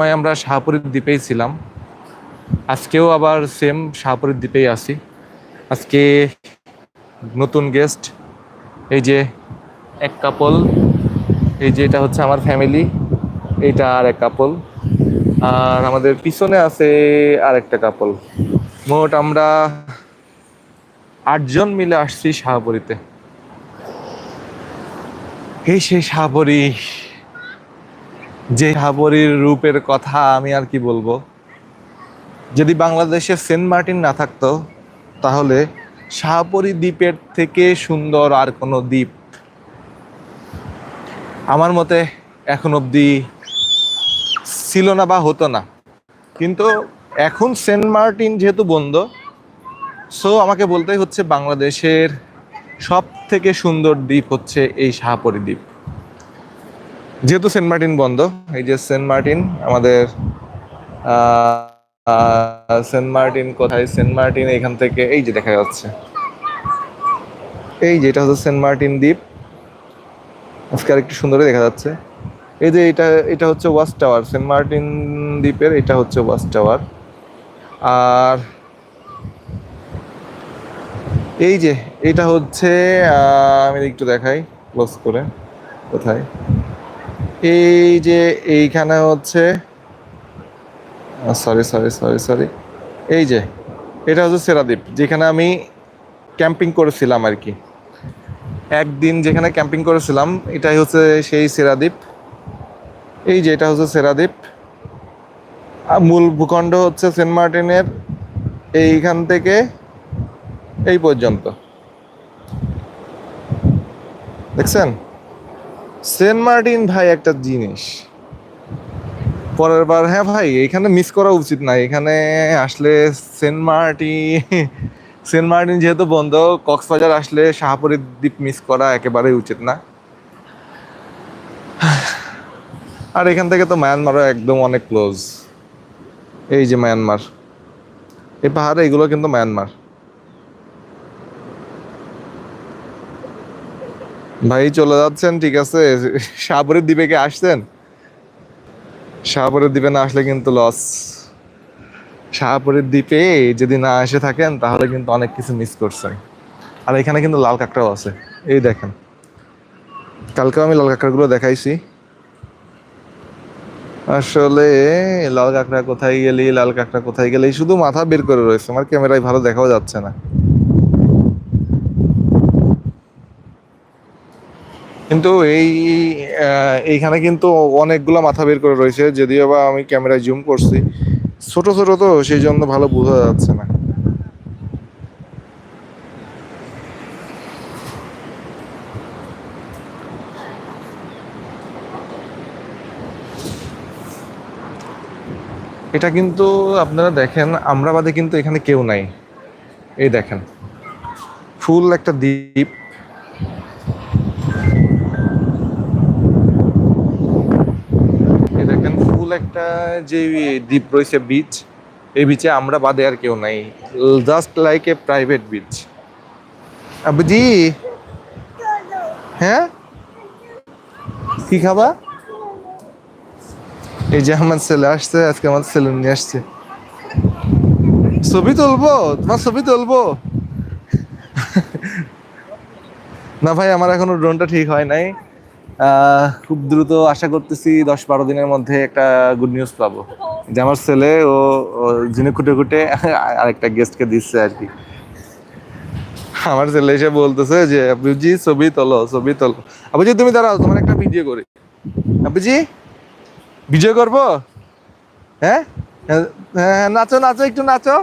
সময় আমরা শাহপুরীর দ্বীপেই ছিলাম। আজকেও আবার সেম শাহপুরীর দ্বীপেই আছি। আজকে নতুন গেস্ট এই যে এক কাপল এই যে এটা হচ্ছে আমার ফ্যামিলি এইটা আর এক কাপল আর আমাদের পিছনে আছে আর একটা কাপল মোট আমরা আটজন মিলে আসছি শাহপুরীতে। এই সেই শাহপুরী। যে শাহপুরীর রূপের কথা আমি আর কি বলব? যদি বাংলাদেশে সেন্ট মার্টিন না থাকতো, তাহলে শাহপুরী দ্বীপের থেকে সুন্দর আর কোনো দ্বীপ আমার মতে এখন অবধি ছিল না বা হতো না। কিন্তু এখন সেন্ট মার্টিন যেহেতু বন্ধ, সো আমাকে বলতেই হচ্ছে বাংলাদেশের সব থেকে সুন্দর দ্বীপ হচ্ছে এই শাহপরি দ্বীপ। যেহেতু সেন্ট মার্টিন বন্ধ, এই যে সেন্ট মার্টিন, আমাদের সেন্ট মার্টিন কোথায়? সেন্ট মার্টিন এখান থেকে, এই যে দেখা যাচ্ছে। এই যে এটা হচ্ছে সেন্ট মার্টিন দ্বীপ। আজকে আরেকটু সুন্দরই দেখা যাচ্ছে। এই যে এটা এটা হচ্ছে ওয়াচ টাওয়ার, সেন্ট মার্টিন দ্বীপের এটা হচ্ছে ওয়াচ টাওয়ার। আর এই যে, এটা হচ্ছে আমি একটু দেখাই, ক্লোজ করে, কোথায়? এই যে এইখানে হচ্ছে সরি সরি সরি সরি এই যে, এটা হচ্ছে সেরাদ্বীপ, যেখানে আমি ক্যাম্পিং করেছিলাম আর কি। একদিন যেখানে ক্যাম্পিং করেছিলাম, এটাই হচ্ছে সেই সেরাদ্বীপ। এই যে, এটা হচ্ছে সেরাদ্বীপ। মূল ভূখণ্ড হচ্ছে সেন্ট মার্টিনের এইখান থেকে এই পর্যন্ত। দেখছেন? সেন্ট মার্টিন ভাই একটা জিনিস। পরের বার হ্যাঁ ভাই, এখানে মিস করা উচিত না। এখানে আসলে সেন্ট মার্টিন সেন্ট মার্টিন যেহেতু বন্ধ, কক্সবাজার আসলে শাহপুরের দ্বীপ মিস করা একেবারেই উচিত না। আর এখান থেকে তো মায়ানমারও একদম অনেক ক্লোজ এই যে মায়ানমার। এই পাহাড়ে এগুলো কিন্তু মায়ানমার। ভাই, চলে যাচ্ছেন, ঠিক আছে? শাহপুরের দ্বীপে কি আসছেন? শাহপুরের দ্বীপে না আসলে কিন্তু লস শাহপুরের দ্বীপে যদি না এসে থাকেন, তাহলে কিন্তু অনেক কিছু মিস করছেন। আর এখানে কিন্তু লাল কাঁকড়াও আছে। এই দেখেন। কালকেও আমি লাল কাঁকড়াগুলো দেখাইছি। আসলে লাল কাঁকড়া কোথায় গেলি, লাল কাঁকড়া কোথায় গেলি, শুধু মাথা বের করে রয়েছে। আমার ক্যামেরায় ভালো দেখাও যাচ্ছে না। কিন্তু এই এইখানে কিন্তু অনেকগুলো মাথা বের করে রয়েছে, যদিও বা আমি ক্যামেরায় জুম করছি। ছোট ছোট তো সেই জন্য ভালো বোঝা যাচ্ছে না। এটা কিন্তু আপনারা দেখেন আমরা বাদে কিন্তু এখানে কেউ নাই। এই দেখেন, ফুল একটা দ্বীপ। দেখেন একটা যে দ্বীপ রয়েছে বিচ এই বিচে আমরা বাদে আর কেউ নাই। Just like a private beach আবুজি? হ্যাঁ? কি খাবা? এই যে আমার ছেলে আসছে, আজকে আমার ছেলে নিয়ে আসছে। ছবি তুলবো? তোমার ছবি তুলবো? না ভাই, আমার এখনও ড্রোনটা ঠিক হয় নাই। খুব দ্রুত আশা করতেছি দশ বারো দিনের মধ্যে একটা গুড নিউজ পাবো। যে আমার ছেলে ও ও জিনে খুঁটে খুঁটে আরেকটা গেস্টকে দিচ্ছে আর কি। আমার ছেলে এসে বলতেছে যে আবুজি ছবি তোলো ছবি তোলো। আবুজি তুমি দাঁড়াও তোমার একটা ভিডিও করি। আবুজি ভিডিও করব? হ্যাঁ? হ্যাঁ, হ্যাঁ নাচো নাচো একটু নাচো।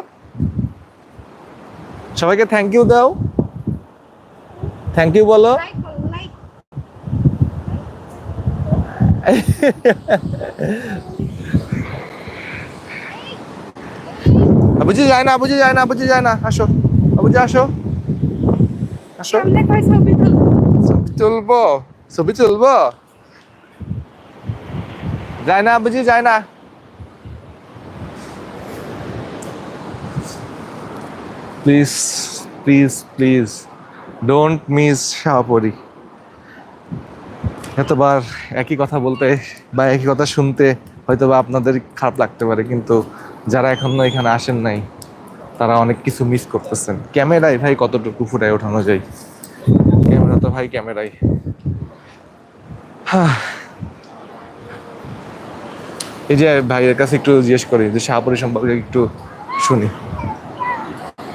সবাইকে থ্যাংক ইউ দাও। থ্যাংক ইউ বলো। আবুজি যায় না আবুজি যায় না আবুজি যায় না আসো। আবুজি আসো। আসো। ছবি তুলবো? ছবি তুলবো? যায় না আবুজি যায় না। Please please please don't miss Shahpari এতবার একই কথা বলতে বা একই কথা শুনতে হয়তো বা আপনাদের খারাপ লাগতে পারে, কিন্তু যারা এখনও এখানে আসেন নাই, তারা অনেক কিছু মিস করতেছেন। ক্যামেরায় ভাই কতটুকু ফুটায় ওঠানো যায়? ক্যামেরা তো ভাই ক্যামেরাই এই যে ভাইয়ের কাছে একটু জিজ্ঞেস করি, যে শাহপুরি সম্পর্কে একটু শুনি।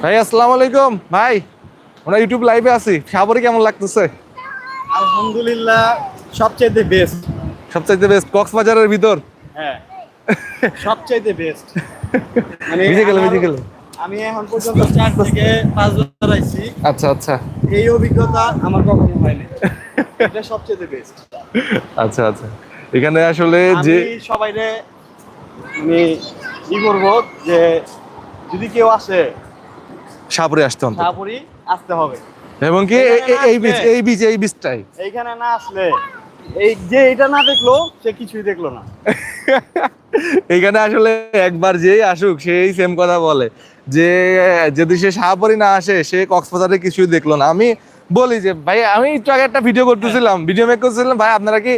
ভাই, আসসালামু আলাইকুম। ভাই, আমরা ইউটিউব লাইভে আছি। শাহপুরি কেমন লাগতেছে? আলহামদুলিল্লাহ সবচাইতে বেস্ট সবচাইতে বেস্ট কক্সবাজারের ভিতর। হ্যাঁ সবচাইতে বেস্ট মানে ভিজে গেল ভিজে গেল আমি এখন পর্যন্ত চার থেকে পাঁচ বছর আইছি। আচ্ছা আচ্ছা। এই অভিজ্ঞতা আমার কখনো হয়নি। এটা সবচাইতে বেস্ট আচ্ছা আচ্ছা। এখানে আসলে যে সবাইরে আমি কি করব যে যদি কেউ আসে শাহপুরে আসতে হন তারপরে আসতে হবে। এবং কি এই বীজ এই বীজ এই বীজটাই এইখানে না আসলে এই যে এটা না দেখল, সে কিছুই দেখল না। এখানে আসলে একবার যেই আসুক, সেই সেম কথা বলে। যে, যদি সে শাহপুরি না আসে, সে কক্সবাজারে কিছুই দেখল না। আমি বলি যে, ভাই, আমি একটু আগে একটা ভিডিও করতেছিলাম ভিডিও মেক করতেছিলাম। ভাই, আপনারা কি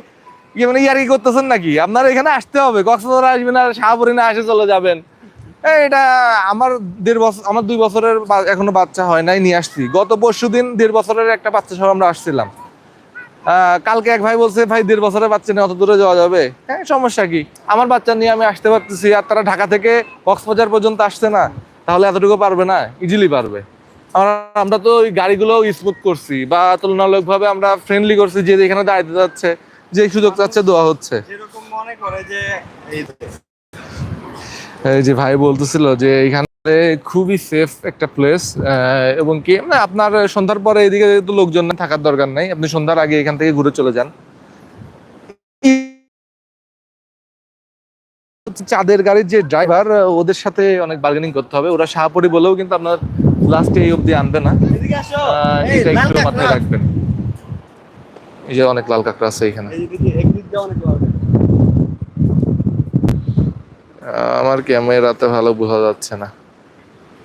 ইয়ে মানে ইয়ার কি করতেছেন নাকি? আপনারা এখানে আসতে হবে, কক্সবাজার আসবেন আর শাহপুরি না আসে চলে যাবেন। এটা আমার দেড় বছর আমার দুই বছরের এখনও বাচ্চা হয় নাই, নিয়ে আসছি। গত পরশু দিন দেড় বছরের একটা বাচ্চা সহ আমরা আসছিলাম। কালকে এক ভাই বলছে ভাই দেড় বছরের বাচ্চা নিয়ে অত দূরে যাওয়া যাবে? হ্যাঁ সমস্যা কি? আমার বাচ্চা নিয়ে আমি আসতে পারতেছি আর তারা ঢাকা থেকে কক্সবাজার পর্যন্ত আসছে না। তাহলে এতটুকু পারবে না? ইজিলি পারবে। আমরা তো ওই গাড়িগুলো স্মুথ করছি বা তুলনামূলকভাবে আমরা ফ্রেন্ডলি করছি যে এখানে দাঁড়াতে যাচ্ছে যে সুযোগ চাচ্ছে দেওয়া হচ্ছে। যেরকম মনে করে যে এই যে ভাই বলতেছিল যে এখানে খুবই সেফ একটা প্লেস এবং কি মানে আপনার সন্ধ্যার পরে এদিকে তো লোকজন থাকার দরকার নাই আপনি সন্ধ্যার আগে এখান থেকে ঘুরে চলে যান। চাঁদের গাড়ির যে ড্রাইভার ওদের সাথে অনেক বার্গেনিং করতে হবে। ওরা শাহপুরি বলেও কিন্তু আপনার লাস্টে এই অবধি আনবে না। এটা একটু মাথায় রাখবেন। এই যে অনেক লাল কাঁকড়া আছে এখানে। আমার ক্যামেরাতে ভালো বোঝা যাচ্ছে না।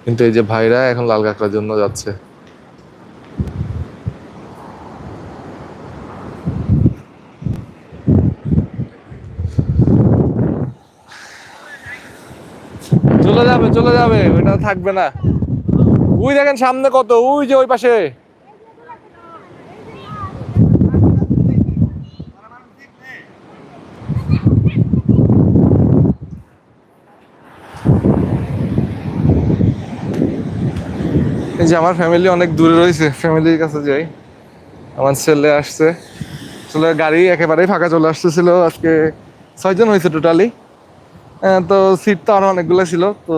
কিন্তু এই যে ভাইরা এখন লাল কাঁকড়ার জন্য যাচ্ছে। চলে যাবে চলে যাবে ওইটা থাকবে না। ওই দেখেন সামনে কত, ওই যে ওই পাশে। যে আমার ফ্যামিলি অনেক দূরে রয়েছে ফ্যামিলির কাছে যাই। আমার ছেলে আসছে। আসলে গাড়ি একেবারেই ফাঁকা চলে আসতেছিল, আজকে ছয়জন হয়েছে টোটালি তো সিট তো আরও অনেকগুলো ছিল, তো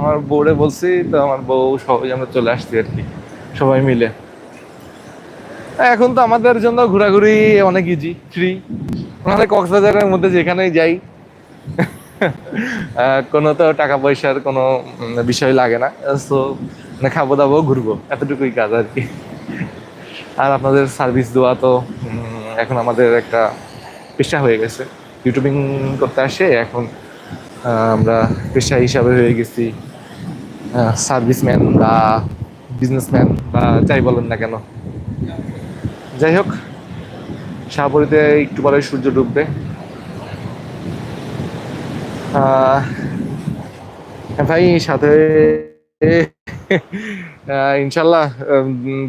আমার বউরে বলছি, তো আমার বউ সবাই আমরা চলে আসছি আর কি, সবাই মিলে। এখন তো আমাদের জন্য ঘোরাঘুরি অনেক ইজি ফ্রি আমাদের কক্সবাজারের মধ্যে যেখানেই যাই কোনো তো টাকা পয়সার কোনো বিষয় লাগে না। সো মানে খাব দাবো, ঘুরবো, এতটুকুই কাজ আর কি। আর আপনাদের সার্ভিস দেওয়া তো এখন আমাদের একটা পেশা হয়ে গেছে। ইউটিউবিং করতে আসে, এখন আমরা পেশা হিসাবে হয়ে গেছি সার্ভিসম্যান বা বিজনেসম্যান বা যাই বলেন না কেন। যাই হোক শাহপুরিতে একটু পরে সূর্য ডুববে। ভাই, সাথে ইনশাল্লাহ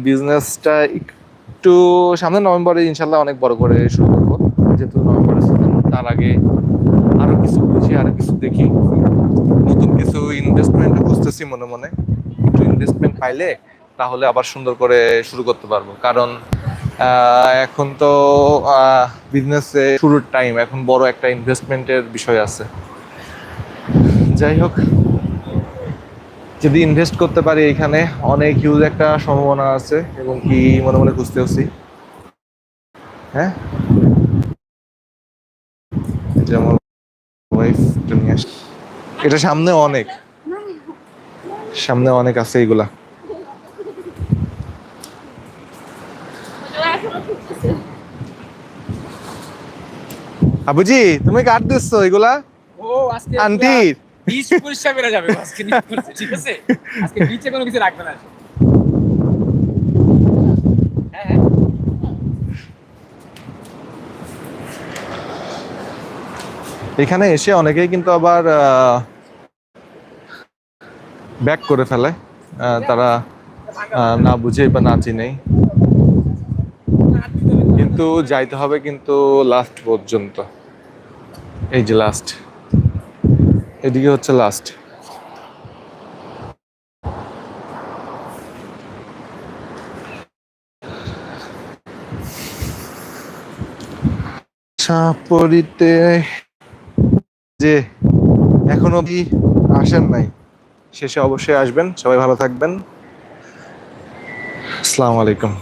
বিজনেসটা একটু সামনে নভেম্বরে ইনশাল্লাহ অনেক বড় করে শুরু করব। যেহেতু নভেম্বরে তার আগে আরও কিছু বুঝি, আরও কিছু দেখি। নতুন কিছু ইনভেস্টমেন্ট বুঝতেছি মনে মনে। একটু ইনভেস্টমেন্ট পাইলে তাহলে আবার সুন্দর করে শুরু করতে পারব। কারণ এখন তো বিজনেসে শুরুর টাইম এখন বড় একটা ইনভেস্টমেন্টের বিষয় আছে। যাই হোক যদি ইনভেস্ট করতে পারি এখানে অনেক হিউজ একটা সম্ভাবনা আছে এবং কি মনে মনে খুঁজতেওছি হ্যাঁ? এটা ওয়াইফ নিয়ে আস এটা সামনে অনেক। সামনে অনেক আছে এগুলা। আবুজি তুমি কাট দিচ্ছ এগুলা? আন্টির। পরিষ্কার যাবে আজকে ঠিক আছে? আজকে বিচে কোনো কিছু রাখবে না। হ্যাঁ হ্যাঁ। এখানে এসে অনেকেই কিন্তু আবার ব্যাক করে ফেলে। তারা না বুঝে বা না চিনেই। কিন্তু যাইতে হবে কিন্তু লাস্ট পর্যন্ত। এই যে লাস্ট এদিকে হচ্ছে লাস্ট সাপরিতে যে এখন অবধি আসেন নাই, শেষে অবশ্যই আসবেন। সবাই ভালো থাকবেন। আসসালামু আলাইকুম।